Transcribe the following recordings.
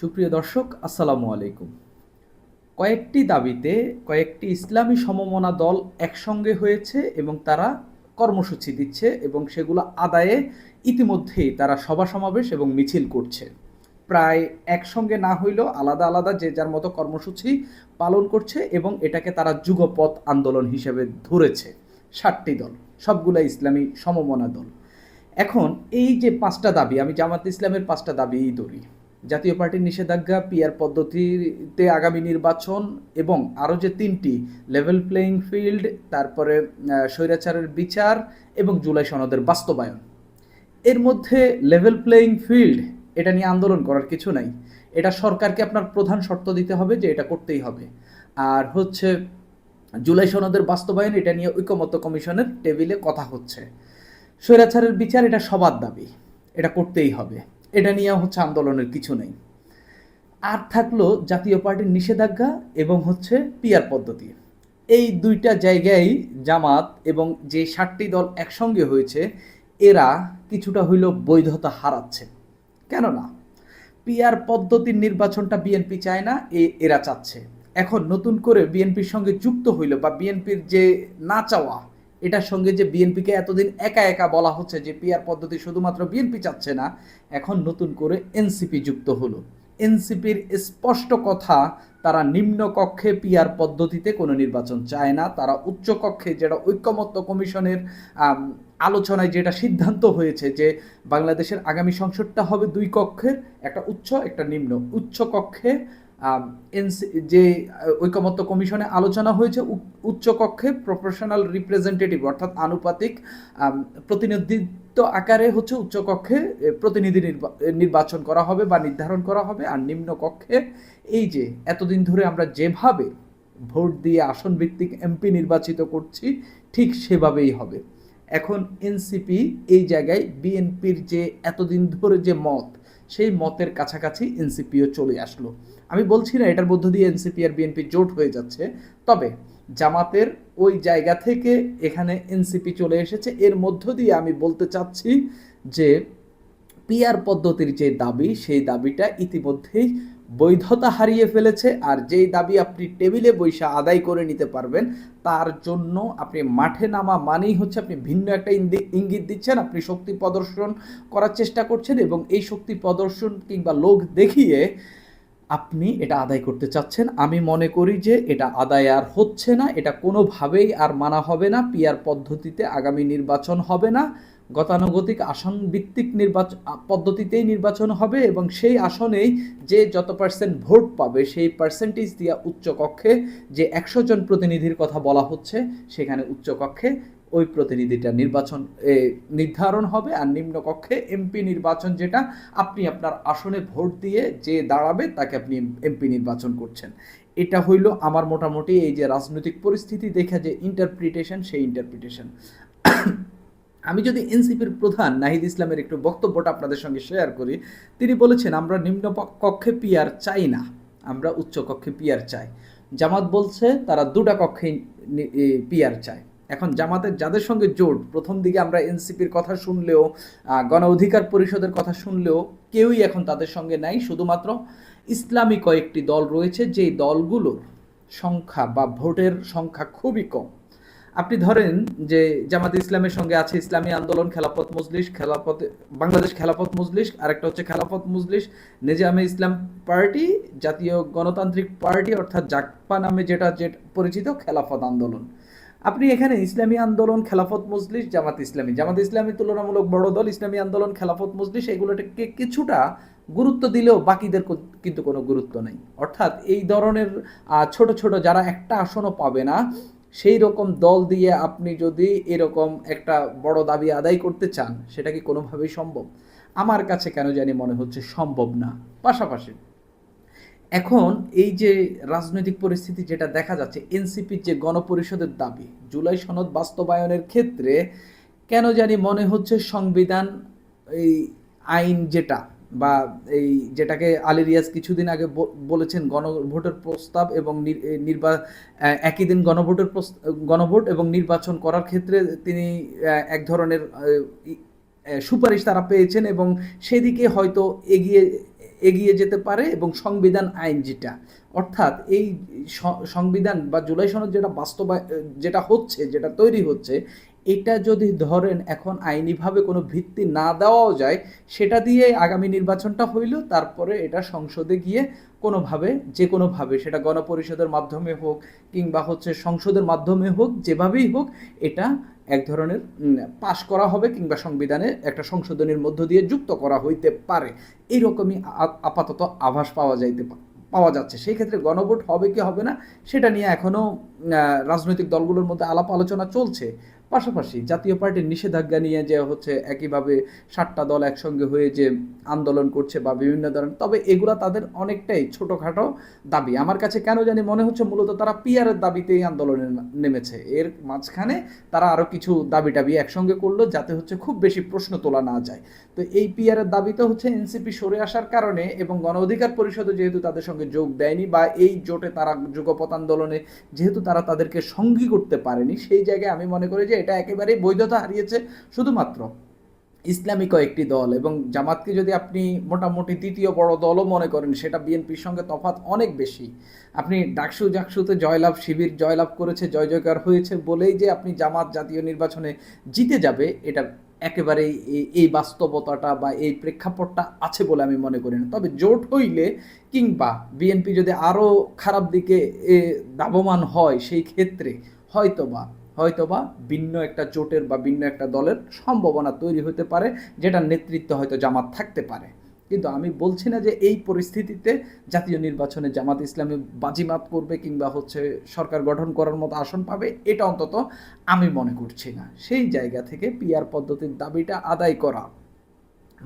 সুপ্রিয় দর্শক, আসসালামু আলাইকুম। কয়েকটি দাবিতে কয়েকটি ইসলামী সমমনা দল একসঙ্গে হয়েছে এবং তারা কর্মসূচি দিচ্ছে এবং সেগুলো আদায়ে ইতিমধ্যেই তারা সভা সমাবেশ এবং মিছিল করছে। প্রায় একসঙ্গে না হইলেও আলাদা আলাদা যে যার মতো কর্মসূচি পালন করছে এবং এটাকে তারা যুগপথ আন্দোলন হিসেবে ধরেছে ষাটটি দল, সবগুলা ইসলামী সমমনা দল। এখন এই যে পাঁচটা দাবি, আমি জামাত ইসলামের পাঁচটা দাবিই ধরি। জাতীয় পার্টির নিষেধাজ্ঞা পিআর পদ্ধতিতে আগামী নির্বাচন এবং আরও যে তিনটি লেভেল প্লেইং ফিল্ড তারপরে স্বৈরাচারের বিচার এবং জুলাই সনদের বাস্তবায়ন। এর মধ্যে লেভেল প্লেইং ফিল্ড এটা নিয়ে আন্দোলন করার কিছু নাই। এটা সরকারকে আপনার প্রধান শর্ত দিতে হবে যে এটা করতেই হবে। আর হচ্ছে, জুলাই সনদের বাস্তবায়ন, এটা নিয়ে ঐকমত্য কমিশনের টেবিলে কথা হচ্ছে। স্বৈরাচারের বিচার, এটা সবার দাবি। এটা করতেই হবে। এটা নিয়ে হচ্ছে আন্দোলনের কিছু নেই। আর থাকল জাতীয় পার্টির নিষেধাজ্ঞা এবং হচ্ছে পিয়ার পদ্ধতি। এই দুইটা জায়গায় জামাত এবং যে ষাটটি দল একসঙ্গে হয়েছে, এরা কিছুটা হইল বৈধতা হারাচ্ছে। কেননা পিয়ার পদ্ধতির নির্বাচনটা বিএনপি চায় না, এ, এরা চাচ্ছে। এখন নতুন করে বিএনপির সঙ্গে যুক্ত হইল বা বিএনপির যে না চাওয়া এটার সঙ্গে যে বিএনপিকে এতদিন একা একা বলা হচ্ছে যে পিআর পদ্ধতি শুধুমাত্র বিএনপি চাচ্ছে না, এখন নতুন করে এনসিপি যুক্ত হলো। এনসিপির স্পষ্ট কথা, তারা নিম্ন কক্ষে পিয়ার পদ্ধতিতে কোনো নির্বাচন চায় না। তারা উচ্চ কক্ষে যেটা ঐক্যমত্য কমিশনের আলোচনায় যেটা সিদ্ধান্ত হয়েছে যে বাংলাদেশের আগামী সংসদটা হবে দুই কক্ষের, একটা উচ্চ, একটা নিম্ন। উচ্চ কক্ষে যে ঐকমত্য কমিশনে আলোচনা হয়েছে উ- উচ্চ প্রফেশনাল রিপ্রেজেন্টেটিভ, অর্থাৎ আনুপাতিক প্রতিনিধিত্ব আকারে হচ্ছে উচ্চকক্ষে প্রতিনিধি নির্বা- নির্বাচন করা হবে বা নির্ধারণ করা হবে, আর নিম্ন কক্ষে এই যে, এতদিন ধরে আমরা যেভাবে ভোট দিয়ে আসন ভিত্তিক এমপি নির্বাচিত করছি, ঠিক সেভাবেই হবে। এখন এনসিপি এই জায়গায় বিএনপির যে, এতদিন ধরে যে মত সেই মতের কাছাকাছি এনসিপিও চলে আসলো। আমি বলছি না এটার মধ্য দিয়ে এনসিপি আর বিএনপি জোট হয়ে যাচ্ছে, তবে জামাতের ওই জায়গা থেকে এখানে এনসিপি চলে এসেছে। এর মধ্য দিয়ে আমি বলতে চাচ্ছি যে পিআর পদ্ধতির যে দাবি, সেই দাবিটা ইতিমধ্যেই বৈধতা হারিয়ে ফেলেছে আর যেই দাবি আপনি টেবিলে বৈশা আদায় করে নিতে পারবেন, তার জন্য আপনি মাঠে নামা মানেই হচ্ছে আপনি ভিন্ন একটা ইঙ্গি- ইঙ্গিত দিচ্ছেন, আপনি শক্তি প্রদর্শন করার চেষ্টা করছেন এবং এই শক্তি প্রদর্শন কিংবা লোক দেখিয়ে আপনি এটা আদায় করতে চাচ্ছেন। আমি মনে করি যে এটা আদায় আর হচ্ছে না, এটা কোনোভাবেই আর মানা হবে না পিয়ার পদ্ধতিতে আগামী নির্বাচন হবে না। গতানুগতিক আসন ভিত্তিক নির্বাচন পদ্ধতিতেই নির্বাচন হবে এবং সেই আসনেই যে যত পার্সেন্ট ভোট পাবে সেই পার্সেন্টেজ দিয়া উচ্চকক্ষে যে একশো জন প্রতিনিধির কথা বলা হচ্ছে সেখানে উচ্চকক্ষে ওই প্রতিনিধিটা নির্বাচন নির্ধারণ হবে আর নিম্নকক্ষে এমপি নির্বাচন যেটা আপনি আপনার আসনে ভোট দিয়ে যে দাঁড়াবে তাকে আপনি এমপি নির্বাচন করছেন। এটা হইল আমার মোটামুটি এই যে রাজনৈতিক পরিস্থিতি দেখে যে ইন্টারপ্রিটেশন সেই ইন্টারপ্রিটেশন আমি যদি এনসিপির প্রধান নাহিদ ইসলামের একটু বক্তব্যটা আপনাদের সঙ্গে শেয়ার করি, তিনি বলেছেন, আমরা নিম্ন কক্ষে পিয়ার চাই না, আমরা উচ্চ কক্ষে পিয়ার চাই। জামাত বলছে, তারা দুটা কক্ষে পিয়ার চায়। এখন জামাতের যাদের সঙ্গে জোট, প্রথম দিকে আমরা এনসিপির কথা শুনলেও গণ অধিকার পরিষদের কথা শুনলেও, কেউই এখন তাদের সঙ্গে নাই। শুধুমাত্র ইসলামী কয়েকটি দল রয়েছে, যেই দলগুলোর সংখ্যা বা ভোটের সংখ্যা খুবই কম। আপনি ধরেন যে জামাত ইসলামের সঙ্গে আছে ইসলামী আন্দোলন, খেলাফত মজলিস, খেলাফত, বাংলাদেশ খেলাফত মজলিস, আরেকটা হচ্ছে খেলাফত মজলিস, নিজামে ইসলাম পার্টি, জাতীয় গণতান্ত্রিক পার্টি, অর্থাৎ জাকপা নামে যেটা যে পরিচিত, খেলাফত আন্দোলন। আপনি এখানে ইসলামী আন্দোলন, খেলাফত মজলিস, জামাত ইসলামী। জামাত ইসলামী তুলনামূলক বড় দল, ইসলামী আন্দোলন, খেলাফত মজলিস এগুলোকে কিছুটা গুরুত্ব দিলেও বাকিদের কিন্তু কোনো গুরুত্ব নেই। অর্থাৎ এই ধরনের ছোট ছোট যারা একটা আসনও পাবে না সেই রকম দল দিয়ে আপনি যদি এরকম একটা বড় দাবি আদায় করতে চান, সেটা কি কোনোভাবেই সম্ভব? আমার কাছে কেন জানি মনে হচ্ছে সম্ভব না। পাশাপাশি, এখন এই যে রাজনৈতিক পরিস্থিতি যেটা দেখা যাচ্ছে এনসিপির যে গণপরিষদের দাবি, জুলাই সনদ বাস্তবায়নের ক্ষেত্রে কেন জানি মনে হচ্ছে সংবিধান, এই আইন যেটা বা এই যেটাকে আলী রিয়াজ কিছুদিন আগে বলেছেন গণভোটের প্রস্তাব এবং নির্বা একই দিন গণভোটের গণভোট এবং নির্বাচন করার ক্ষেত্রে তিনি এক ধরনের সুপারিশ তারা পেয়েছেন এবং সেদিকে হয়তো এগিয়ে এগিয়ে যেতে পারে এবং সংবিধান আইন যেটা, অর্থাৎ এই সংবিধান বা জুলাই সনদ যেটা বাস্তবায়, যেটা হচ্ছে, যেটা তৈরি হচ্ছে এটা যদি ধরেন এখন আইনিভাবে কোনো ভিত্তি না দেওয়াও যায়, সেটা দিয়ে আগামী নির্বাচনটা হইল, তারপরে এটা সংসদে গিয়ে কোনোভাবে যে কোনোভাবে সেটা গণপরিষদের মাধ্যমে হোক কিংবা হচ্ছে সংসদের মাধ্যমে হোক, যেভাবেই হোক, এটা এক ধরনের পাশ করা হবে কিংবা সংবিধানে একটা সংশোধনের মধ্য দিয়ে যুক্ত করা হইতে পারে। এইরকমই আ- আপাতত আভাস পাওয়া যাইতে পাওয়া যাচ্ছে। সেই ক্ষেত্রে গণভোট হবে কি হবে না, সেটা নিয়ে এখনও রাজনৈতিক দলগুলোর মধ্যে আলাপ আলোচনা চলছে। পাশাপাশি জাতীয় পার্টির নিষেধাজ্ঞা নিয়ে যে হচ্ছে একইভাবে সাতটা দল একসঙ্গে হয়ে যে আন্দোলন করছে বা বিভিন্ন ধরনের, তবে এগুলা তাদের অনেকটাই ছোটোখাটো দাবি। আমার কাছে কেন জানি মনে হচ্ছে মূলত তারা পিয়ারের দাবিতেই আন্দোলনে নেমেছে। এর মাঝখানে তারা আরও কিছু দাবি টাবি একসঙ্গে করল যাতে হচ্ছে খুব বেশি প্রশ্ন তোলা না যায়। তো এই পিয়ারের দাবিতে হচ্ছে এনসিপি সরে আসার কারণে এবং গণ অধিকার পরিষদও যেহেতু তাদের সঙ্গে যোগ দেয়নি বা এই জোটে তারা যুগপৎ আন্দোলনে, যেহেতু তারা তাদেরকে সঙ্গী করতে পারেনি। সেই জায়গায় আমি মনে করি যে এটা একেবারেই বৈধতা হারিয়েছে শুধুমাত্র ইসলামী কয়েকটি দল এবং জামাতকে যদি আপনি মোটামুটি তৃতীয় বড় দলও মনে করেন, সেটা বিএনপির সঙ্গে তফাত অনেক বেশি। আপনি ডাকসু জাকসুতে জয়লাভ, শিবির জয়লাভ করেছে, জয় জয়কার হয়েছে বলেই যে আপনি জামাত জাতীয় নির্বাচনে জিতে যাবে, এটা একেবারেই এই- বাস্তবতাটা বা এই প্রেক্ষাপটটা আছে বলে আমি মনে করি না। তবে জোট হইলে কিংবা বিএনপি যদি আরও খারাপ দিকে দাবমান হয়, সেই ক্ষেত্রে হয়তোবা হয়তোবা ভিন্ন একটা জোটের বা ভিন্ন একটা দলের সম্ভাবনা তৈরি হতে পারে যেটা নেতৃত্ব হয়তো জামাত থাকতে পারে। কিন্তু আমি বলছি না যে এই পরিস্থিতিতে জাতীয় নির্বাচনে জামাত ইসলামী বাজিমাত করবে কিংবা হচ্ছে সরকার গঠন করার মতো আসন পাবে, এটা অন্তত আমি মনে করছি না। সেই জায়গা থেকে পিআর পদ্ধতির দাবিটা আদায় করা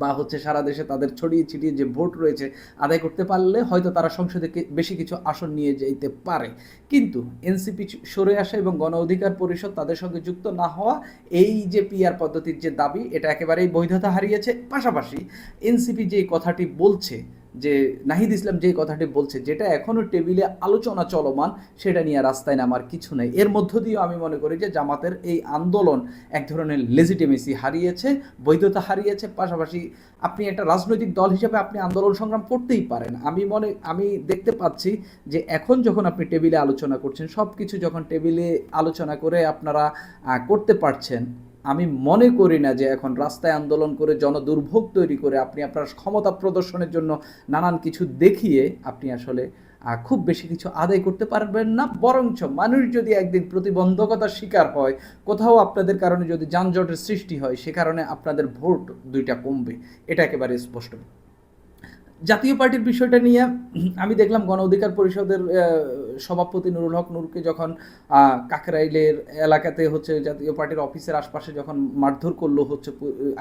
বা হচ্ছে সারা দেশে তাদের ছড়িয়ে ছিটিয়ে যে ভোট রয়েছে আদায় করতে পারলে হয়তো তারা সংসদে বেশি কিছু আসন নিয়ে যেতে পারে। কিন্তু এনসিপি সরে আসা এবং গণ অধিকার পরিষদ তাদের সঙ্গে যুক্ত না হওয়া এই যে পিআর পদ্ধতির যে দাবি, এটা একেবারেই বৈধতা হারিয়েছে। পাশাপাশি এনসিপি যে কথাটি বলছে যে নাহিদ ইসলাম যে কথাটি বলছে, যেটা এখনও টেবিলে আলোচনা চলমান, সেটা নিয়ে রাস্তায় নামার কিছু নেই। এর মধ্য দিয়েও আমি মনে করি যে জামাতের এই আন্দোলন এক ধরনের লেজিটিমেসি হারিয়েছে, বৈধতা হারিয়েছে, পাশাপাশি আপনি একটা রাজনৈতিক দল হিসেবে আপনি আন্দোলন সংগ্রাম করতেই পারেন। আমি মনে, আমি দেখতে পাচ্ছি যে এখন যখন আপনি টেবিলে আলোচনা করছেন সব কিছু যখন টেবিলে আলোচনা করে আপনারা করতে পারছেন আমি মনে করি না যে এখন রাস্তায় আন্দোলন করে জনদুর্ভোগ তৈরি করে আপনি আপনার ক্ষমতা প্রদর্শনের জন্য নানান কিছু দেখিয়ে আপনি আসলে খুব বেশি কিছু আদায় করতে পারবেন না। বরঞ্চ মানুষ যদি একদিন প্রতিবন্ধকতার শিকার হয়, কোথাও আপনাদের কারণে যদি যানজটের সৃষ্টি হয়, সে কারণে আপনাদের ভোট দুইটা কমবে। এটা একেবারে স্পষ্ট। জাতীয় পার্টির বিষয়টা নিয়ে আমি দেখলাম গণ অধিকার পরিষদের সভাপতি নুরুল হক নূরকে যখন কাকরাইলের এলাকাতে হচ্ছে জাতীয় পার্টির অফিসের আশপাশে যখন মারধর করল হচ্ছে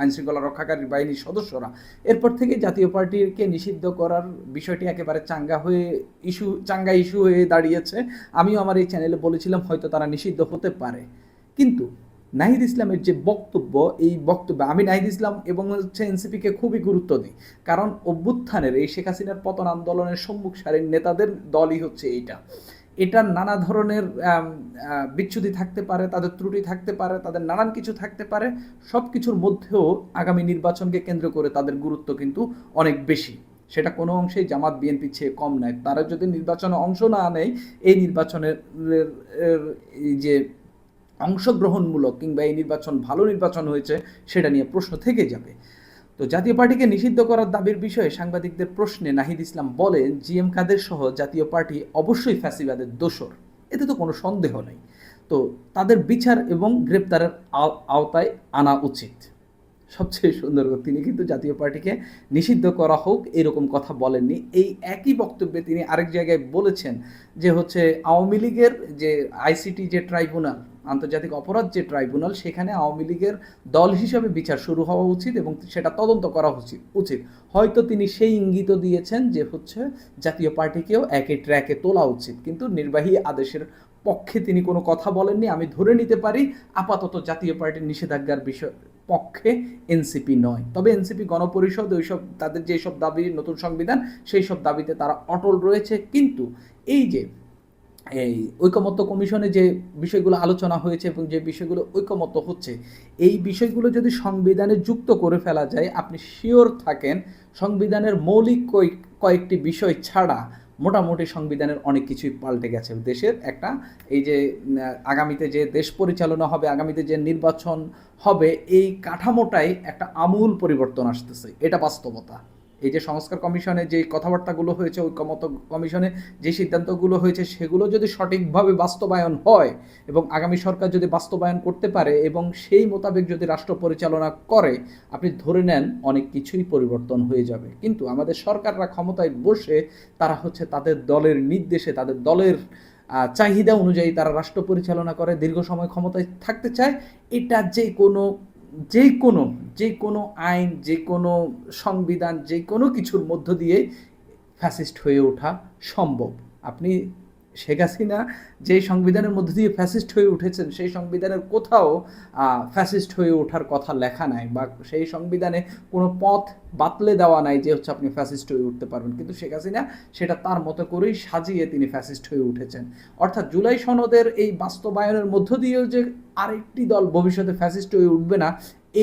আইনশৃঙ্খলা রক্ষাকারী বাহিনীর সদস্যরা, এরপর থেকে জাতীয় পার্টিকে নিষিদ্ধ করার বিষয়টি একেবারে চাঙ্গা হয়ে ইস্যু, চাঙ্গা ইস্যু হয়ে দাঁড়িয়েছে। আমিও আমার এই চ্যানেলে বলেছিলাম হয়তো তারা নিষিদ্ধ হতে পারে। কিন্তু নাহিদ ইসলামের যে বক্তব্য, এই বক্তব্য আমি নাহিদ ইসলাম এবং হচ্ছে এনসিপিকে খুবই গুরুত্ব দিই। কারণ অভ্যুত্থানের এই শেখ হাসিনার পতন আন্দোলনের সম্মুখ সারির নেতাদের দলই হচ্ছে এইটা। এটার নানা ধরনের বিচ্ছুতি থাকতে পারে, তাদের ত্রুটি থাকতে পারে, তাদের নানান কিছু থাকতে পারে সব কিছুর মধ্যেও আগামী নির্বাচনকে কেন্দ্র করে তাদের গুরুত্ব কিন্তু অনেক বেশি। সেটা কোনো অংশেই জামাত, বিএনপি চেয়ে কম নয়। তারা যদি নির্বাচনে অংশ না নেয়, এই নির্বাচনের এই যে অংশগ্রহণমূলক কিংবা এই নির্বাচন ভালো নির্বাচন হয়েছে, সেটা নিয়ে প্রশ্ন থেকে যাবে। তো জাতীয় পার্টিকে নিষিদ্ধ করার দাবির বিষয়ে সাংবাদিকদের প্রশ্নে নাহিদ ইসলাম বলেন, জিএম কাদের সহ জাতীয় পার্টি অবশ্যই ফ্যাসিবাদের দোষর। এতে তো কোনো সন্দেহ নেই। তো তাদের বিচার এবং গ্রেপ্তারের আও- আওতায় আনা উচিত। সবচেয়ে সুন্দর তিনি কিন্তু জাতীয় পার্টিকে নিষিদ্ধ করা হোক এরকম কথা বলেননি। এই একই বক্তব্যে তিনি আরেক জায়গায় বলেছেন যে হচ্ছে আওয়ামী লীগের যে আইসিটি যে ট্রাইব্যুনাল আন্তর্জাতিক অপরাধ যে ট্রাইব্যুনাল, সেখানে আওয়ামী লীগের দল হিসাবে বিচার শুরু হওয়া উচিত এবং সেটা তদন্ত করা উচিত উচিত। হয়তো তিনি সেই ইঙ্গিত দিয়েছেন যে হচ্ছে জাতীয় পার্টিকেও একই ট্র্যাকে তোলা উচিত, কিন্তু নির্বাহী আদেশের পক্ষে তিনি কোনো কথা বলেননি। আমি ধরে নিতে পারি, আপাতত জাতীয় পার্টির নিষেধাজ্ঞার বিষয়, পক্ষে এনসিপি নয়। তবে এনসিপি গণপরিষদ, ওইসব তাদের যেসব দাবি, নতুন সংবিধান সেই সব দাবিতে তারা অটল রয়েছে। কিন্তু এই যে এই ঐকমত্য কমিশনে যে বিষয়গুলো আলোচনা হয়েছে এবং যে বিষয়গুলো ঐকমত্য হচ্ছে, এই বিষয়গুলো যদি সংবিধানে যুক্ত করে ফেলা যায়, আপনি শিওর থাকেন সংবিধানের মৌলিক কয়েক- কয়েকটি বিষয় ছাড়া মোটামুটি সংবিধানের অনেক কিছুই পাল্টে গেছে দেশের। একটা, এই যে আগামীতে যে দেশ পরিচালনা হবে, আগামীতে যে নির্বাচন হবে, এই কাঠামোটাই একটা আমূল পরিবর্তন আসতেছে। এটা বাস্তবতা। এই যে সংস্কার কমিশনে যে কথাবার্তাগুলো হয়েছে, ঐক্যমত কমিশনে যে সিদ্ধান্তগুলো হয়েছে, সেগুলো যদি সঠিকভাবে বাস্তবায়ন হয় এবং আগামী সরকার যদি বাস্তবায়ন করতে পারে এবং সেই মোতাবেক যদি রাষ্ট্র পরিচালনা করে, আপনি ধরে নেন অনেক কিছুই পরিবর্তন হয়ে যাবে। কিন্তু আমাদের সরকাররা ক্ষমতায় বসে তারা হচ্ছে তাদের দলের নির্দেশে, তাদের দলের চাহিদা অনুযায়ী তারা রাষ্ট্র পরিচালনা করে, দীর্ঘ সময় ক্ষমতায় থাকতে চায়। এটা যে কোনো যে কোনো যে কোনো আইন যে কোনো সংবিধান যে কোনো কিছুর মধ্য দিয়ে ফ্যাসিস্ট হয়ে ওঠা সম্ভব। আপনি শেখ হাসিনা যেই সংবিধানের মধ্য দিয়ে ফ্যাসিস্ট হয়ে উঠেছেন, সেই সংবিধানের কোথাও ফ্যাসিস্ট হয়ে ওঠার কথা লেখা নাই বা সেই সংবিধানে কোনো পথ বাতলে দেওয়া নাই যে হচ্ছে আপনি ফ্যাসিস্ট হয়ে উঠতে পারবেন। কিন্তু শেখ হাসিনা সেটা তার মতো করেই সাজিয়ে তিনি ফ্যাসিস্ট হয়ে উঠেছেন। অর্থাৎ জুলাই সনদের এই বাস্তবায়নের মধ্য দিয়েও যে আরেকটি দল ভবিষ্যতে ফ্যাসিস্ট হয়ে উঠবে না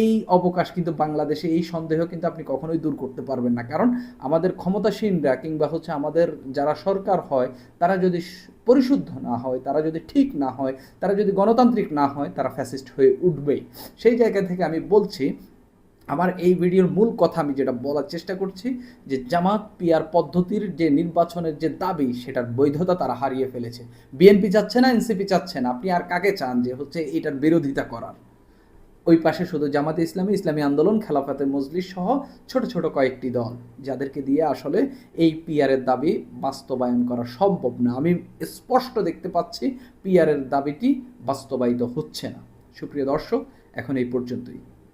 এই অবকাশ কিন্তু বাংলাদেশে, এই সন্দেহ কিন্তু আপনি কখনোই দূর করতে পারবেন না। কারণ আমাদের ক্ষমতাসীনরা কিংবা হচ্ছে আমাদের যারা সরকার হয়, তারা যদি পরিশুদ্ধ না হয়, তারা যদি ঠিক না হয়, তারা যদি গণতান্ত্রিক না হয়, তারা ফ্যাসিস্ট হয়ে উঠবেই। সেই জায়গা থেকে আমি বলছি, আমার এই ভিডিওর মূল কথা আমি যেটা বলার চেষ্টা করছি, যে জামাত পিয়ার পদ্ধতির যে নির্বাচনের যে দাবি, সেটার বৈধতা তারা হারিয়ে ফেলেছে। বিএনপি চাচ্ছে না, এনসিপি চাচ্ছে না। আপনি আর কাকে চান যে হচ্ছে এটার বিরোধিতা করার? ওই পাশে শুধু জামাতে ইসলামী ইসলামী আন্দোলন, খেলাফাতে মজলিস সহ ছোট ছোট কয়েকটি দল, যাদেরকে দিয়ে আসলে এই পিয়ারের দাবি বাস্তবায়ন করা সম্ভব না। আমি স্পষ্ট দেখতে পাচ্ছি পিয়ারের দাবিটি বাস্তবায়িত হচ্ছে না। সুপ্রিয় দর্শক, এখন এই পর্যন্তই।